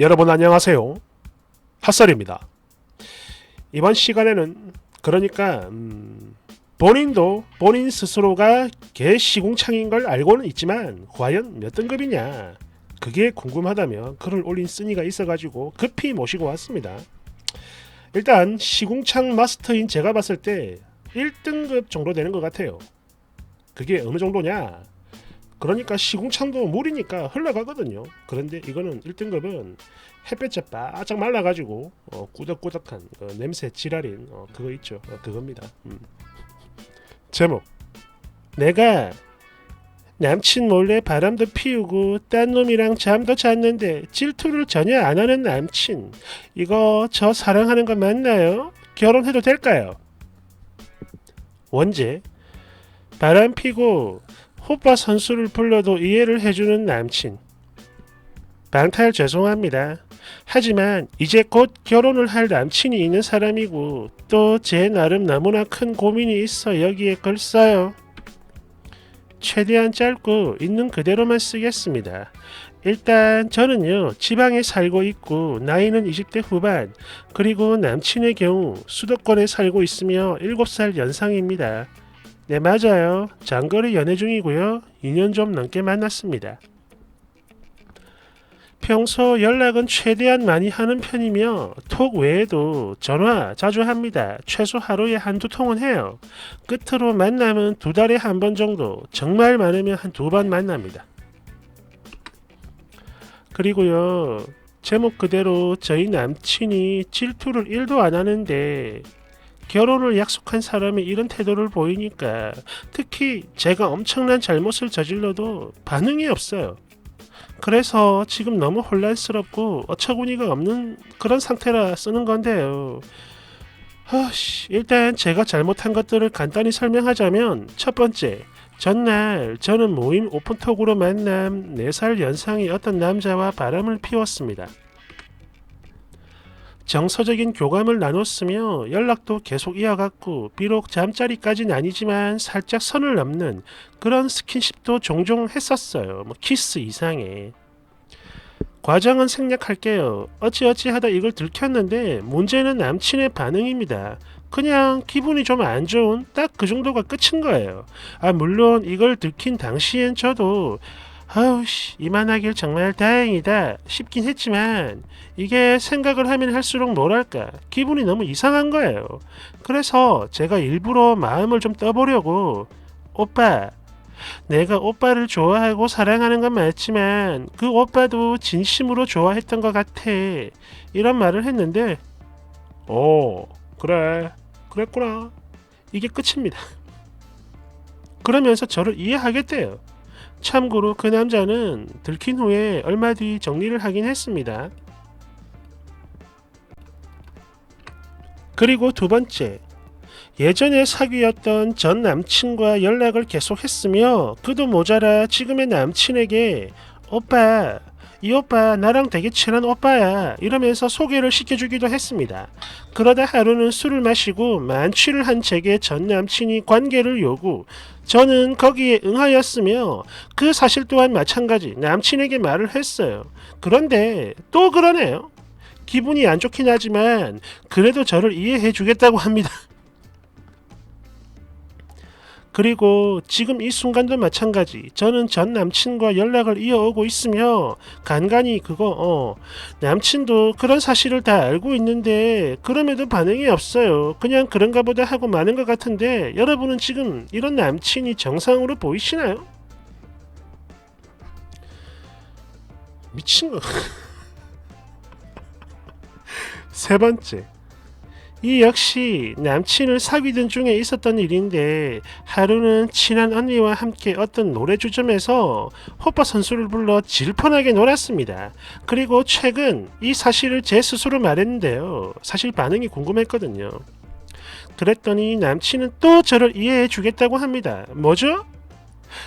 여러분 안녕하세요. 핫설입니다. 이번 시간에는 그러니까 음, 본인도 본인 스스로가 개 시궁창인 걸 알고는 있지만 과연 몇 등급이냐 그게 궁금하다면 글을 올린 쓴이가 있어가지고 급히 모시고 왔습니다. 일단 시궁창 마스터인 제가 봤을 때 1등급 정도 되는 것 같아요. 그게 어느 정도냐? 그러니까 시궁창도 물이니까 흘러가거든요. 그런데 이거는 1등급은 햇볕에 바짝 말라가지고 어, 꾸덕꾸덕한 어, 냄새 지랄인 어, 그거 있죠. 어, 그겁니다. 음. 제목 내가 남친 몰래 바람도 피우고 딴 놈이랑 잠도 잤는데 질투를 전혀 안 하는 남친 이거 저 사랑하는 거 맞나요? 결혼해도 될까요? 원제 바람 피고 호빠 선수를 불러도 이해를 해주는 남친. 방탈 죄송합니다. 하지만 이제 곧 결혼을 할 남친이 있는 사람이고 또 제 나름 너무나 큰 고민이 있어 여기에 글 써요. 최대한 짧고 있는 그대로만 쓰겠습니다. 일단 저는요 지방에 살고 있고 나이는 20대 후반 그리고 남친의 경우 수도권에 살고 있으며 7살 연상입니다. 네, 맞아요. 장거리 연애 중이고요. 2년 좀 넘게 만났습니다. 평소 연락은 최대한 많이 하는 편이며 톡 외에도 전화 자주 합니다. 최소 하루에 한두 통은 해요. 끝으로 만남은 두 달에 한 번 정도, 정말 많으면 한 두 번 만납니다. 그리고요. 제목 그대로 저희 남친이 질투를 1도 안 하는데 결혼을 약속한 사람이 이런 태도를 보이니까 특히 제가 엄청난 잘못을 저질러도 반응이 없어요. 그래서 지금 너무 혼란스럽고 어처구니가 없는 그런 상태라 쓰는 건데요. 허씨, 일단 제가 잘못한 것들을 간단히 설명하자면 첫 번째, 전날 저는 모임 오픈톡으로 만남 4살 연상의 어떤 남자와 바람을 피웠습니다. 정서적인 교감을 나눴으며 연락도 계속 이어갔고 비록 잠자리까지는 아니지만 살짝 선을 넘는 그런 스킨십도 종종 했었어요. 뭐 키스 이상의. 과정은 생략할게요. 어찌어찌 하다 이걸 들켰는데 문제는 남친의 반응입니다. 그냥 기분이 좀 안 좋은 딱 그 정도가 끝인 거예요. 아 물론 이걸 들킨 당시엔 저도 아우씨 이만하길 정말 다행이다 싶긴 했지만 이게 생각을 하면 할수록 뭐랄까 기분이 너무 이상한 거예요. 그래서 제가 일부러 마음을 좀 떠보려고 오빠 내가 오빠를 좋아하고 사랑하는 건 맞지만 그 오빠도 진심으로 좋아했던 것 같아 이런 말을 했는데 오 그래 그랬구나 이게 끝입니다. 그러면서 저를 이해하겠대요. 참고로 그 남자는 들킨 후에 얼마 뒤 정리를 하긴 했습니다. 그리고 두 번째, 예전에 사귀었던 전 남친과 연락을 계속했으며 그도 모자라 지금의 남친에게 오빠, 이 오빠 나랑 되게 친한 오빠야 이러면서 소개를 시켜주기도 했습니다. 그러다 하루는 술을 마시고 만취를 한 제게 전 남친이 관계를 요구 저는 거기에 응하였으며 그 사실 또한 마찬가지 남친에게 말을 했어요. 그런데 또 그러네요. 기분이 안 좋긴 하지만 그래도 저를 이해해 주겠다고 합니다. 그리고 지금 이 순간도 마찬가지. 저는 전 남친과 연락을 이어오고 있으며 간간히 그거 어 남친도 그런 사실을 다 알고 있는데 그럼에도 반응이 없어요. 그냥 그런가 보다 하고 마는 것 같은데 여러분은 지금 이런 남친이 정상으로 보이시나요? 미친 거. 세 번째. 이 역시 남친을 사귀던 중에 있었던 일인데 하루는 친한 언니와 함께 어떤 노래주점에서 호빠 선수를 불러 질펀하게 놀았습니다. 그리고 최근 이 사실을 제 스스로 말했는데요. 사실 반응이 궁금했거든요. 그랬더니 남친은 또 저를 이해해 주겠다고 합니다. 뭐죠?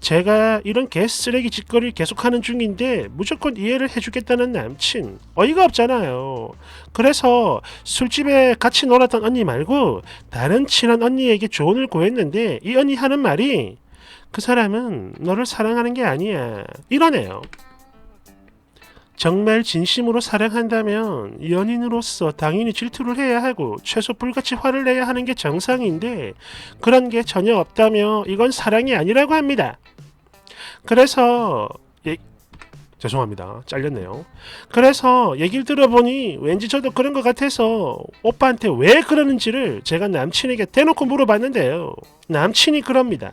제가 이런 개 쓰레기 짓거리를 계속하는 중인데 무조건 이해를 해주겠다는 남친 어이가 없잖아요. 그래서 술집에 같이 놀았던 언니 말고 다른 친한 언니에게 조언을 구했는데 이 언니 하는 말이 그 사람은 너를 사랑하는 게 아니야 이러네요. 정말 진심으로 사랑한다면 연인으로서 당연히 질투를 해야 하고 최소 불같이 화를 내야 하는 게 정상인데 그런 게 전혀 없다며 이건 사랑이 아니라고 합니다. 그래서 예, 죄송합니다. 잘렸네요. 그래서 얘기를 들어보니 왠지 저도 그런 것 같아서 오빠한테 왜 그러는지를 제가 남친에게 대놓고 물어봤는데요. 남친이 그럽니다.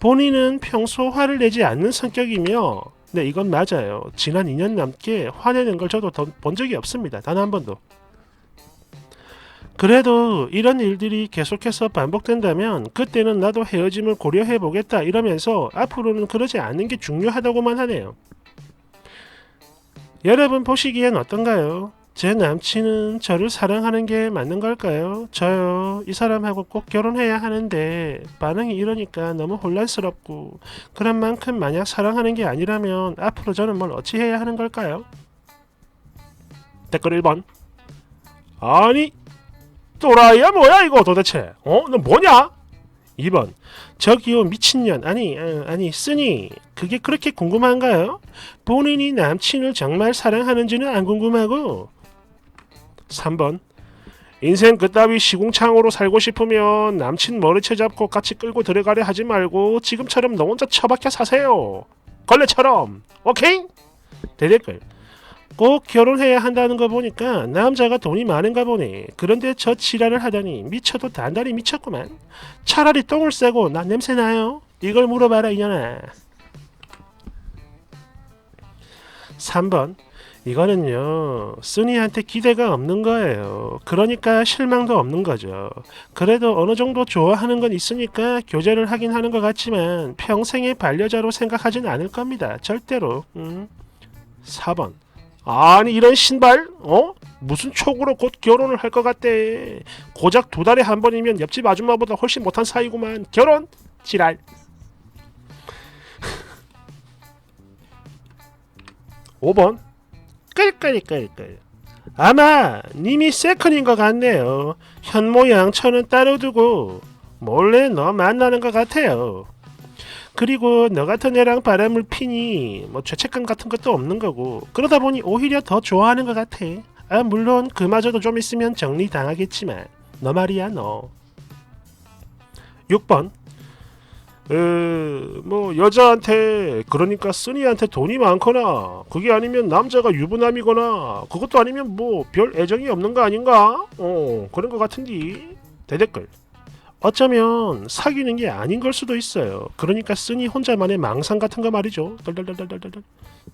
본인은 평소 화를 내지 않는 성격이며 네 이건 맞아요. 지난 2년 넘게 화내는 걸 저도 더본 적이 없습니다. 단 한 번도. 그래도 이런 일들이 계속해서 반복된다면 그때는 나도 헤어짐을 고려해 보겠다 이러면서 앞으로는 그러지 않는 게 중요하다고만 하네요. 여러분 보시기엔 어떤가요? 제 남친은 저를 사랑하는 게 맞는 걸까요? 저요. 이 사람하고 꼭 결혼해야 하는데 반응이 이러니까 너무 혼란스럽고 그런 만큼 만약 사랑하는 게 아니라면 앞으로 저는 뭘 어찌 해야 하는 걸까요? 댓글 1번 아니 또라이야 뭐야 이거 도대체 어? 너 뭐냐? 2번 저기요 미친년 아니 어, 아니 쓰니 그게 그렇게 궁금한가요? 본인이 남친을 정말 사랑하는지는 안 궁금하고 3번. 인생 그따위 시궁창으로 살고 싶으면 남친 머리채 잡고 같이 끌고 들어가려 하지 말고 지금처럼 너 혼자 처박혀 사세요. 걸레처럼. 오케이? 대댓글. 꼭 결혼해야 한다는 거 보니까 남자가 돈이 많은가 보네. 그런데 저 지랄을 하다니 미쳐도 단단히 미쳤구만. 차라리 똥을 싸고 나 냄새 나요? 이걸 물어봐라 이년아. 3번 이거는요 쓰니한테 기대가 없는 거예요. 그러니까 실망도 없는 거죠. 그래도 어느 정도 좋아하는 건 있으니까 교제를 하긴 하는 것 같지만 평생의 반려자로 생각하진 않을 겁니다. 절대로. 음. 4번. 아니 이런 신발? 어? 무슨 촉으로 곧 결혼을 할 것 같대? 고작 두 달에 한 번이면 옆집 아줌마보다 훨씬 못한 사이구만. 결혼? 지랄. 5번 끌끌끌끌 아마 님이 세컨인 것 같네요. 현 모양 천은 따로 두고 몰래 너 만나는 것 같아요. 그리고 너 같은 애랑 바람을 피니 뭐 죄책감 같은 것도 없는 거고 그러다 보니 오히려 더 좋아하는 것 같아. 아 물론 그마저도 좀 있으면 정리 당하겠지만 너 말이야 너. 6번 에, 뭐 여자한테 그러니까 쓰니한테 돈이 많거나 그게 아니면 남자가 유부남이거나 그것도 아니면 뭐 별 애정이 없는 거 아닌가? 어 그런 거 같은디 대댓글 어쩌면 사귀는 게 아닌 걸 수도 있어요. 그러니까 쓰니 혼자만의 망상 같은 거 말이죠. 덜덜덜덜덜덜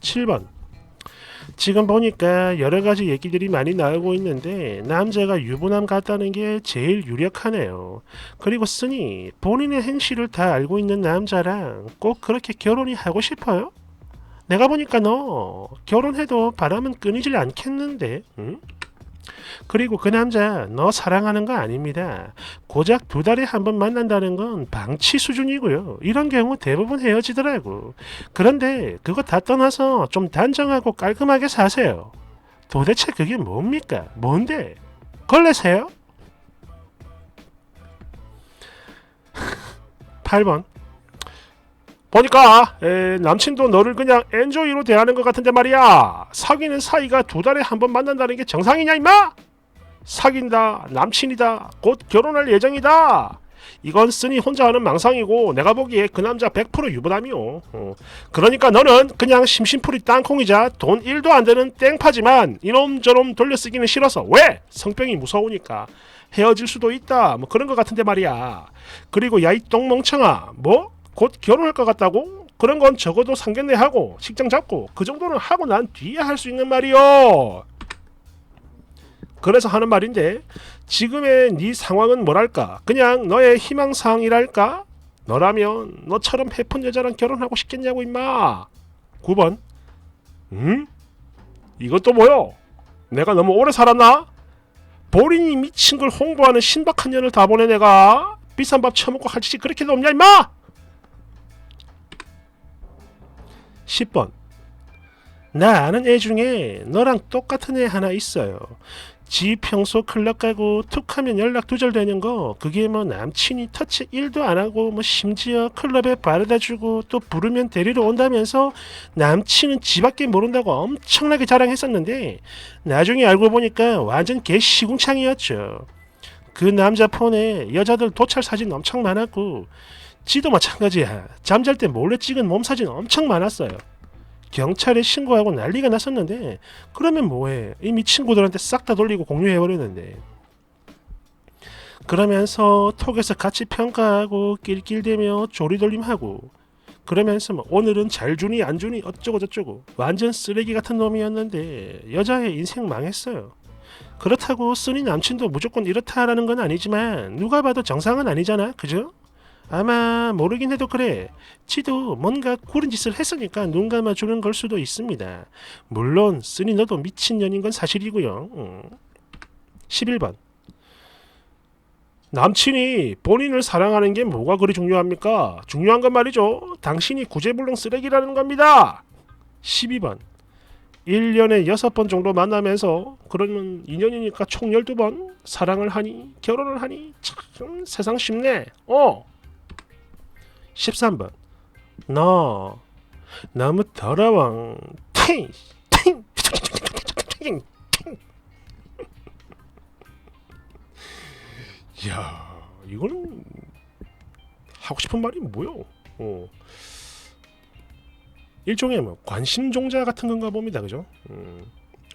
7번 지금 보니까 여러 가지 얘기들이 많이 나오고 있는데 남자가 유부남 같다는 게 제일 유력하네요. 그리고 쓰니 본인의 행실을 다 알고 있는 남자랑 꼭 그렇게 결혼이 하고 싶어요? 내가 보니까 너 결혼해도 바람은 끊이질 않겠는데, 응? 그리고 그 남자 너 사랑하는 거 아닙니다. 고작 두 달에 한 번 만난다는 건 방치 수준이고요. 이런 경우 대부분 헤어지더라고. 그런데 그거 다 떠나서 좀 단정하고 깔끔하게 사세요. 도대체 그게 뭡니까? 뭔데? 걸레세요? 8번 보니까 에, 남친도 너를 그냥 엔조이로 대하는 것 같은데 말이야 사귀는 사이가 두 달에 한 번 만난다는 게 정상이냐 임마? 사귄다 남친이다 곧 결혼할 예정이다 이건 쓰니 혼자 하는 망상이고 내가 보기에 그 남자 100% 유부남이요 어. 그러니까 너는 그냥 심심풀이 땅콩이자 돈 1도 안 되는 땡파지만 이놈저놈 돌려쓰기는 싫어서 왜? 성병이 무서우니까 헤어질 수도 있다 뭐 그런 것 같은데 말이야 그리고 야 이 똥멍청아 뭐? 곧 결혼할 것 같다고? 그런 건 적어도 상견례 하고 식장 잡고 그 정도는 하고 난 뒤에 할 수 있는 말이요. 그래서 하는 말인데 지금의 네 상황은 뭐랄까? 그냥 너의 희망사항이랄까? 너라면 너처럼 해픈 여자랑 결혼하고 싶겠냐고 임마. 9번. 응? 이것도 뭐요? 내가 너무 오래 살았나? 본인이 미친 걸 홍보하는 신박한 년을 다 보내 내가 비싼 밥 처먹고 할 짓이 그렇게도 없냐 임마? 10번 나 아는 애 중에 너랑 똑같은 애 하나 있어요. 지 평소 클럽 가고 툭하면 연락 두절되는 거 그게 뭐 남친이 터치 1도 안 하고 뭐 심지어 클럽에 바르다 주고 또 부르면 데리러 온다면서 남친은 지밖에 모른다고 엄청나게 자랑했었는데 나중에 알고 보니까 완전 개 시궁창이었죠. 그 남자 폰에 여자들 도찰 사진 엄청 많았고 지도 마찬가지야. 잠잘 때 몰래 찍은 몸 사진 엄청 많았어요. 경찰에 신고하고 난리가 났었는데 그러면 뭐해 이 미 친구들한테 싹 다 돌리고 공유해버렸는데 그러면서 톡에서 같이 평가하고 낄낄대며 조리돌림하고 그러면서 뭐 오늘은 잘 주니 안 주니 어쩌고 저쩌고 완전 쓰레기 같은 놈이었는데 여자의 인생 망했어요 그렇다고 쓰니 남친도 무조건 이렇다라는 건 아니지만 누가 봐도 정상은 아니잖아 그죠? 아마 모르긴 해도 그래 지도 뭔가 구린 짓을 했으니까 눈 감아주는 걸 수도 있습니다. 물론 쓰니 너도 미친년인 건 사실이고요. 음. 11번 남친이 본인을 사랑하는 게 뭐가 그리 중요합니까? 중요한 건 말이죠. 당신이 구제불능 쓰레기라는 겁니다. 12번 1년에 6번 정도 만나면서 그러면 2년이니까 총 12번 사랑을 하니 결혼을 하니 참 세상 쉽네. 어. 13번 너 너무 더러워! 야 이거는 하고 싶은 말이 뭐요? 어. 일종의 뭐 관심 종자 같은 건가 봅니다, 그죠? 음.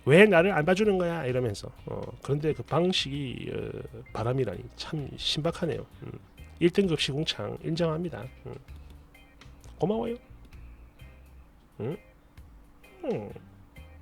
왜 나를 안 봐주는 거야 이러면서 어, 그런데 그 방식이 어, 바람이라니 참 신박하네요. 음. 1등급 시공창 인정합니다. 음. 고마워요. 응? 음.